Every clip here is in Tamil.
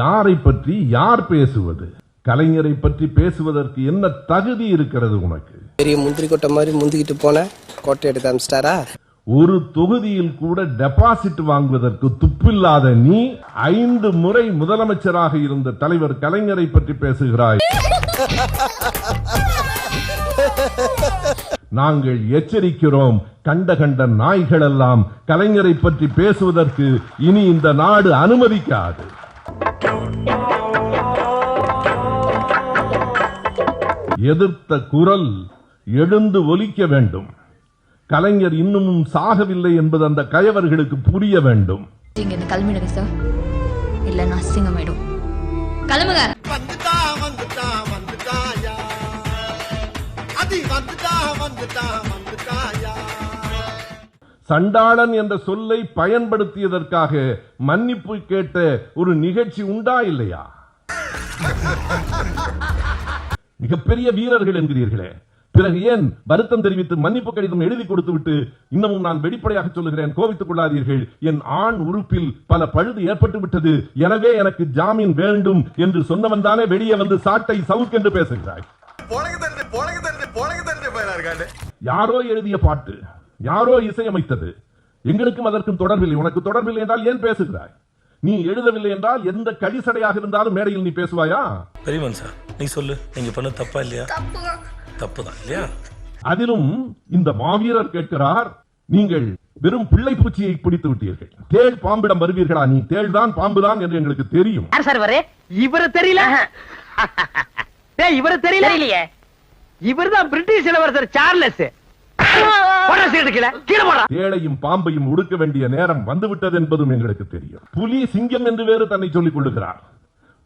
யாரை பற்றி யார் பேசுவது? கலைஞரை பற்றி பேசுவதற்கு என்ன தகுதி இருக்கிறது உனக்கு? பெரிய முந்திரி கொட்டை மாதிரி முந்திக்கிட்டு போன கொட்டை எடுத்து அமிச்சிட்டாரா ஒரு தொகுதியில் கூட டெபாசிட் வாங்குவதற்கு துப்பில்லாத நீ ஐந்து முறை முதலமைச்சராக இருந்த தலைவர் கலைஞரை பற்றி பேசுகிறாய். நாங்கள் எச்சரிக்கிறோம் கண்ட கண்ட நாய்கள் எல்லாம் கலைஞரை பற்றி பேசுவதற்கு இனி இந்த நாடு அனுமதிக்காது. எதிர்த்த குரல் எழுந்து ஒலிக்க வேண்டும். கலைஞர் இன்னமும் சாகவில்லை என்பது அந்த கயவர்களுக்கு புரிய வேண்டும். இங்கிருந்து கிளம்பிடுங்க சார் இல்லைன்னா அசிங்கமாயிடும். கிளம்புங்க வந்துட்டா வந்துட்டா வந்துட்டாயா? சண்டாளன் என்ற சொல்லை பயன்படுத்தியதற்காக மன்னிப்பு கேட்ட ஒரு நிகழ்ச்சி உண்டா இல்லையா? மிகப்பெரிய வீரர்கள் என்கிறீர்களே. பிறகு ஏன் வருத்தம் தெரிவித்து மன்னிப்பு கடிதம் எழுதி கொடுத்து விட்டு இன்னமும் நான் வெளிப்படையாக சொல்லுகிறேன் கோபித்துக் கொள்ளாதீர்கள். என் ஆண் உறுப்பில் பல பழுது ஏற்பட்டு விட்டது. எனவே எனக்கு ஜாமீன் வேண்டும் என்று சொன்னவன் தானே வெளியே வந்து சாட்டை பேசுகிறாய். தெரிஞ்ச பயிலா இருக்காண்டு யாரோ எழுதிய பாட்டு. யாரோ இசையமைத்தது. எங்களுக்கும் அதற்கும் தொடர்பில்லை. உனக்கு தொடர்பில்லை என்றால் ஏன் பேசுகிறாய்? நீ எழுதவில்லை என்றால் எந்த கடிசடையாக இருந்தாலும் மேடையில் நீ பேசுவாயா? பெரியமன் சார் நீ சொல்லு. நீங்க பண்ண தப்பா இல்லையா? தப்பு. தான் இல்லையா? அதிலும் இந்த மாவீரர் கேட்கிறார் நீங்கள் வெறும் பிள்ளை பூச்சியை பிடித்து விட்டீர்கள். தேள் பாம்பிடம் வருவீர்களா? நீ தேள் தான் பாம்புதான் என்று எங்களுக்கு தெரியும். இவரு? இவரு தெரியல. இவரு தெரியல. தெரியலையே. இவர்தான் பிரிட்டிஷ் இளவரசர் சார்லஸ். போடா சீட்டு கீழே கீழே போடா. தேளையும் பாம்பையும் ஒடுக்க வேண்டிய நேரம் வந்துவிட்டது என்பதும் எங்களுக்கு தெரியும். புலி சிங்கம் என்று வேறு தன்னை சொல்லிக் கொள்ளுகிறார்.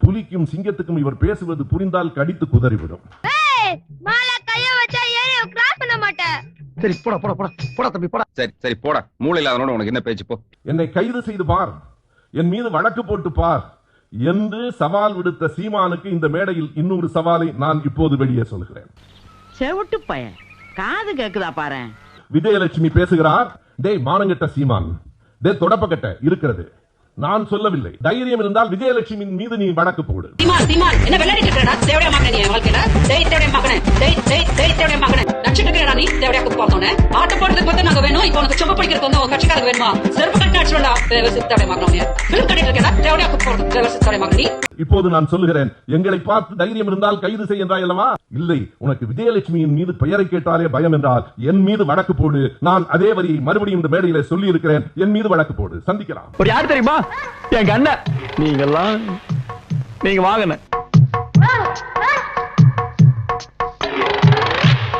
புலிக்கும் சிங்கத்துக்கும் இவர் பேசுவது புரிந்தால் கடித்து குதறிவிடும். மேல கைய வச்சா ஏறி கிராஸ் பண்ண மாட்டேன் சரி போடா போடா போடா போடா தம்பி போடா. சரி சரி போடா. மூளை இல்லாதவனோட உனக்கு என்ன பேச்சு போ. என்னை கைது செய்து பார். என் மீது வழக்கு போட்டு பார். என்று சவால் விடுத்த சீமானுக்கு இந்த மேடையில் இன்னொரு சவாலை நான் இப்போது வெளியே சொல்கிறேன். செவிட்டு பையன். காது கேக்குதா பாரு. விஜயலட்சுமி பேசுகிறார் டேய் மானங்கட்ட சீமான். டே தொடப்பக்கட்ட இருக்கிறது. நான் சொல்லவில்லை. தைரியம் இருந்தால் விஜயலட்சுமியின் மீது நீ வழக்கு போடு. சீமான் சீமான் என்ன வெள்ளாடி கட்டுறா தேவடைய மகனே நீ என் வாழ்க்கையில. டேய் தேவடைய மகனே டேய் டேய் டேய் தேவடைய மகனே. நடிச்சிட்டு இருக்கிறா நீ? தேவடைய குத்து பார்த்தோன்னே ஆட்ட போடுறதுக்கு வந்து நாங்க வேணும். இப்போ உனக்கு சொம்ப பிடிக்கிறதுக்கு வந்து உன் கட்சிக்காரங்க வேணுமா? மகனே. பிலிம் கட்டிட்டு மகன். இப்போது நான் சொல்லுகிறேன் எங்களை பார்த்து தைரியம் இருந்தால் கைது செய்ய என்றாய் அல்லவா? இல்லை உனக்கு விஜயலட்சுமியின் மீது பெயரை கேட்டாலே பயம் என்றால் என் மீது வழக்கு போடு. நான் அதே வரியை மறுபடியும் இந்த மேடையில சொல்லி இருக்கிறேன் என் மீது வழக்கு போடு. சந்திக்கலாம். யார் தெரியுமா? எங்க அண்ணன். நீங்கெல்லாம் நீங்க வாங்கண்ண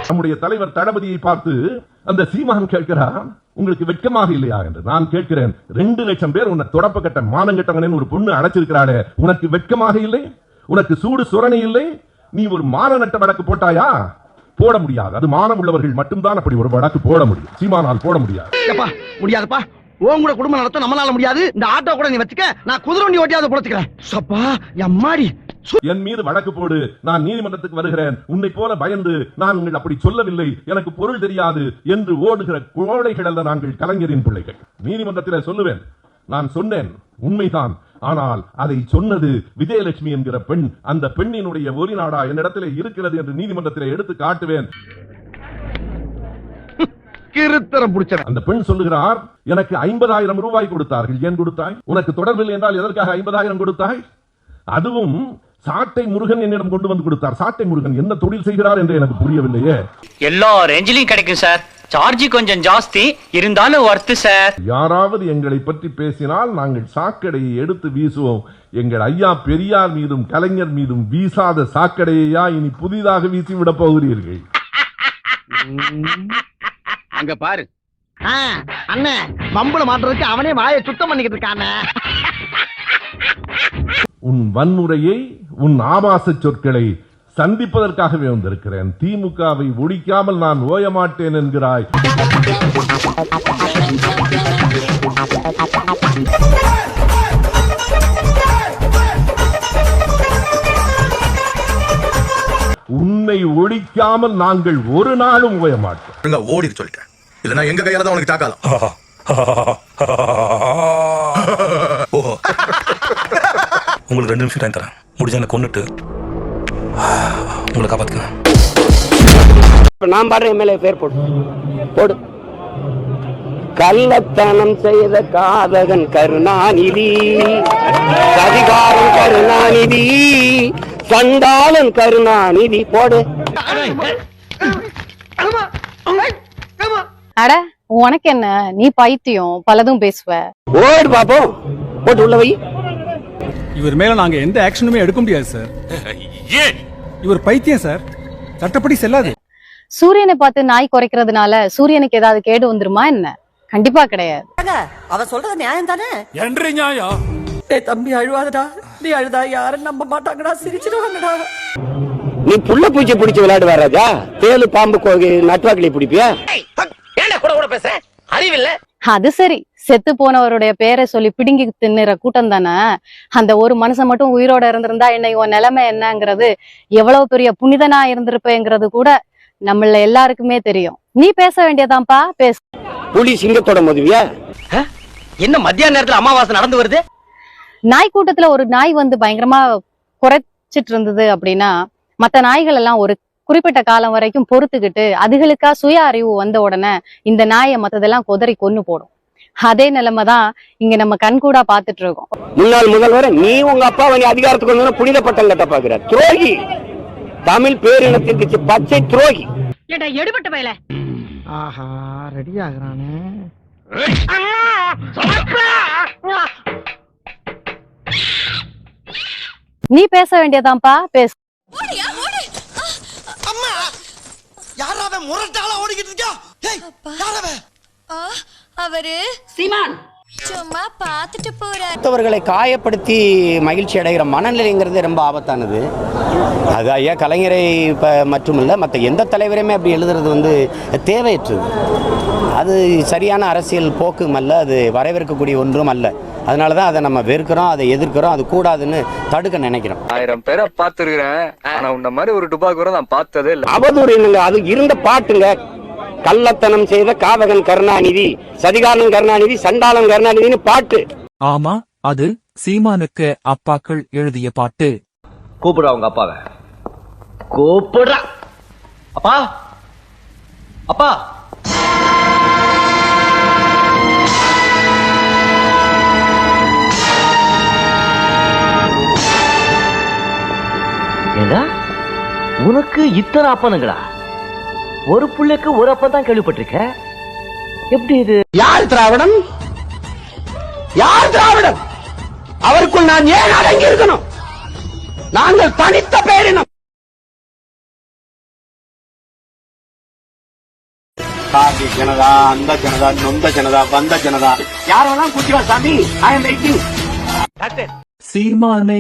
நம்முடைய தலைவர் தளபதியை பார்த்து அந்த சீமான் கேட்கிறான் உங்களுக்கு வெட்கமாக இல்லையா? என்று. நான் கேட்கிறேன். ரெண்டு லட்சம் பேர் உன்னை தொடப்ப கட்ட மானம் கட்டவனே ஒரு பொண்ணு அழைச்சிருக்கிறாளே. உனக்கு வெட்கமாக இல்லை? உனக்கு சூடு சுரணை இல்லை? நீ ஒரு மானநட்ட வழக்கு போட்டாயா? போட முடியாது. அது மானம் உள்ளவர்கள் மட்டும்தான் அப்படி ஒரு வழக்கு போட முடியும். சீமானால் போட முடியாது. ஏப்பா முடியாதுப்பா. உன் கூட குடும்பம் நடத்த நம்மளால முடியாது. இந்த ஆட்டோ கூட நீ வச்சுக்க. நான் குதிரை வண்டி ஓட்டியாவது பொழைச்சுக்கிறேன். சப்பா எம்மாடி. என் மீது வழக்கு போடு நான் நீதிமன்றத்துக்கு வருகிறேன். உன்னை போல பயந்து நான் உங்கள் அப்படி சொல்லவில்லை. எனக்கு பொருள் தெரியாது என்று ஓடுகிற கோழைகள் அல்ல நாங்கள் கலைஞரின் பிள்ளைகள். நீதிமன்றத்தில் சொல்லுவேன். நான் சொன்னேன். உண்மைதான். ஆனால் அதை சொன்னது விஜயலட்சுமி என்கிற பெண். அந்த பெண்ணினுடைய ஒரு நாடா என்னிடத்திலே இருக்கிறது என்று நீதிமன்றத்திலே எடுத்து காட்டுவேன். அந்த பெண் சொல்லுகிறார் எனக்கு ஐம்பதாயிரம் ரூபாய் கொடுத்தார்கள். ஏன் கொடுத்தாய்? உனக்கு தொடர்பில்லை என்றால் எதற்காக ஐம்பதாயிரம் கொடுத்தாய்? அதுவும் சாட்டை முருகன் என்னிடம் கொண்டு வந்து கொடுத்தார். சாட்டை முருகன் என்ன தொழில் செய்கிறார் என்று எனக்கு புரியவில்லையே. எல்லா ரேஞ்சிலையும் கிடைக்கும் சார். சார்ஜ் கொஞ்சம் ஜாஸ்தி. இருந்தாலும் ஒர்த்து சார். யாராவது எங்களை பற்றி பேசினால் நாங்கள் சாக்கடையை எடுத்து வீசுவோம். எங்கள் ஐயா பெரியார் மீதும் கலைஞர் மீதும் வீசாத சாக்கடையா இனி புதிதாக வீசி விட போகிறீர்கள். அங்க பாரு. அண்ணன் மம்பள மாட்டுறதுக்கு அவனே வாயை சுத்தம் பண்ணிக்கிட்டு இருக்கானே. உன் வன்முறையை உன் ஆபாச சொற்களை சந்திப்பதற்காகவே வந்திருக்கிறேன். திமுகவை ஒழிக்காமல் நான் ஓய மாட்டேன் என்கிறாய். உன்னை ஒழிக்காமல் நாங்கள் ஒரு நாளும் ஓய மாட்டோம் ஒழுங்கா ஓடி சொல்லிட்டேன். இல்லனா எங்க கையால தான் உனக்கு தாக்காலம் ஓ உங்களுக்கு ரெண்டு நிமிஷம் டைம் தரேன். முடிஞ்சா எனக்கு கொண்டுட்டு உங்களை காப்பாத்துக்கேன் இப்ப நான் பாடுற எம்எல்ஏ பேர் போடு. போடு. கள்ளத்தனம் செய்த காதகன் கருணாநிதி சதிகாரன் கருணாநிதி சண்டாளன் கருணாநிதி போடு. அட உனக்கு என்ன? நீ பைத்தியம் பலதும் பேசுவ. ஓடு பாப்போம். போட்டு உள்ள வை. இவர் மேல நாங்க எந்த ஆக்ஷனுமே எடுக்க முடியாது சார் இவர் பைத்தியம் சார் சட்டப்படி செல்லாது. சூரியனை பார்த்து நாய் குறைக்கிறதுனால சூரியனுக்கு ஏதாவது கேடு வந்துருமா என்ன? கண்டிப்பா கிடையாது. அவ சொல்றது நியாயம் தானே? என்று நியாயா? டேய் தம்பி அழுவாதடா. நீ அழுதா யாரும் நம்ப மாட்டாங்கடா. சிரிச்சிடுவாங்கடா. நீ புள்ள பூச்சி பிடிச்சு விளையாடுவா ராஜா. தேலு பாம்பு நட்டுவாக்கிளி பிடிப்பியா? ஏன்டா கூட கூட பேச அறிவில்ல? அது சரி. செத்து போனவருடைய பேரை சொல்லி பிடுங்கி தின்னுற கூட்டம் தானே? அந்த ஒரு மனுஷன் மட்டும் உயிரோட இருந்திருந்தா இன்னைக்கு உன் நிலைமை என்னங்கிறது எவ்வளவு பெரிய புனிதனா இருந்திருப்பேங்கிறது கூட நம்மள எல்லாருக்குமே தெரியும். நீ பேச வேண்டியதான்ப்பா பேசு. புலி சிங்கத்தோட மோதுவியா? என்ன மத்தியான நேரத்துல அமாவாசை நடந்து வருது? நாய் கூட்டத்துல ஒரு நாய் வந்து பயங்கரமா குறைச்சிட்டு இருந்தது அப்படின்னா மத்த நாய்கள் எல்லாம் ஒரு குறிப்பிட்ட காலம் வரைக்கும் பொறுத்துக்கிட்டு அதுகளுக்கா சுய அறிவு வந்த உடனே இந்த நாயை மத்ததெல்லாம் கொதறி கொன்னு போடும். அதே நிலைமை தான் இங்க நம்ம கண்கூடா பாத்துட்டு இருக்கோம் முன்னாள் முதல்வர் நீ உங்க அப்பாவை நீ அதிகாரத்துக்கு வந்து புனித பட்டம் கட்ட பாக்குற துரோகி. தமிழ் பேரினத்திற்கு பச்சை துரோகி. எடுபட்ட பயல? ஆஹா ரெடி ஆகுறானே. நீ பேச வேண்டியதான்ப்பா பேசு. அம்மா. யாராவே முரட்டால ஓடிக்கிட்டு இருக்கா? ஏய் யாராவே அவரு? சீமான்! சும்மா பாத்துட்டு போறாரு. மற்றவர்களை காயப்படுத்தி மகிழ்ச்சி அடைகிற மனநிலைங்கிறது ரொம்ப ஆபத்தானது. அது ஐயா கலைஞரை இப்போ மட்டுமில்லை மற்ற எந்த தலைவரையுமே அப்படி எழுதுறது வந்து தேவையற்றது. அது சரியான அரசியல் போக்கும் அல்ல அது வரவேற்கக்கூடிய ஒன்றும் அல்ல. அதனால தான் அதை நம்ம வெறுக்கிறோம் அதை எதிர்க்கிறோம் அது கூடாதுன்னு தடுக்க நினைக்கிறோம். ஆயிரம் பேரை பார்த்துருக்கிறேன். ஆனா உன்ன மாதிரி ஒரு டுபாக்கூரை நான் பார்த்ததே இல்ல. அவதூறு என்னங்க அது இருந்த பாட்டுங்க. கள்ளத்தனம் செய்த காவகன் கருணாநிதி சதிகாரன் கருணாநிதி சண்டாளன் கருணாநிதினு பாட்டு. ஆமா அது சீமானுக்கு அப்பாக்கள் எழுதிய பாட்டு. கூப்பிடுறா உங்க அப்பாவை. கூப்பிடுறா. அப்பா. அப்பா. ஏண்டா? உனக்கு இத்தனை அப்பனுங்களா? ஒரு புள்ளைக்கு ஒரு அப்பன் தான் கேள்விப்பட்டிருக்க. எப்படி இது? யார் திராவிடன் யார் திராவிடன் அவருக்குள் நான் ஏன் அடங்கி இருக்கணும்? நாங்கள் தனித்த பேரினம். காந்தி ஜனதா அந்த ஜனதா நொந்த ஜனதா வந்த ஜனதா. யார் வேணா குச்சிவா சாமி. ஐ எம் வெயிட்டிங் டாக்டர் சீமானை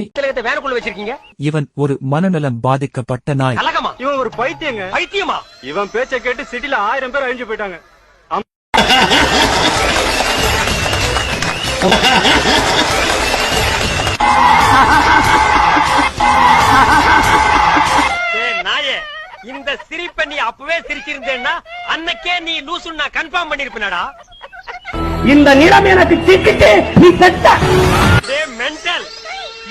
இவன் ஒரு மனநலம் பாதிக்கப்பட்ட நாய். கலகமா? இவன் ஒரு பைத்தியங்க. பைத்தியமா? இவன் பேச்ச கேட்டு சிட்டில ஆயிரம் பேர் அழிஞ்சு போயிட்டாங்க. நாயே இந்த சிரிப்பை நீ அப்பவே சிரிச்சிருந்தேன்னா அன்னைக்கே நீ லூசுன்னு நான் கன்ஃபார்ம் பண்ணிருப்பேனடா. இந்த நிலம் எனக்கு சிக்கிட்டு நீ செத்த. மென்டல்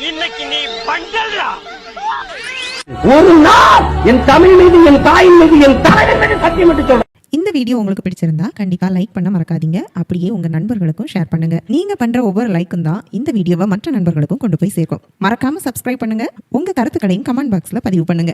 இன்னைக்கு நீ பண்டல்டா ஒரு நாள் என் தமிழ் மீது என் தாயின் மீது என் தலைவன் மீது சத்தியம் என்று சொல்றேன் இந்த வீடியோ உங்களுக்கு பிடிச்சிருந்தா கண்டிப்பா லைக் பண்ண மறக்காதீங்க. அப்படியே உங்க நண்பர்களுக்கும் ஷேர் பண்ணுங்க. நீங்க பண்ற ஒவ்வொரு லைக்கும் தான் இந்த வீடியோவை மற்ற நண்பர்களுக்கும் கொண்டு போய் சேர்க்கும். மறக்காம சப்ஸ்கிரைப் பண்ணுங்க. உங்க கருத்துக்களையும் கமெண்ட் பாக்ஸ்ல பதிவு பண்ணுங்க.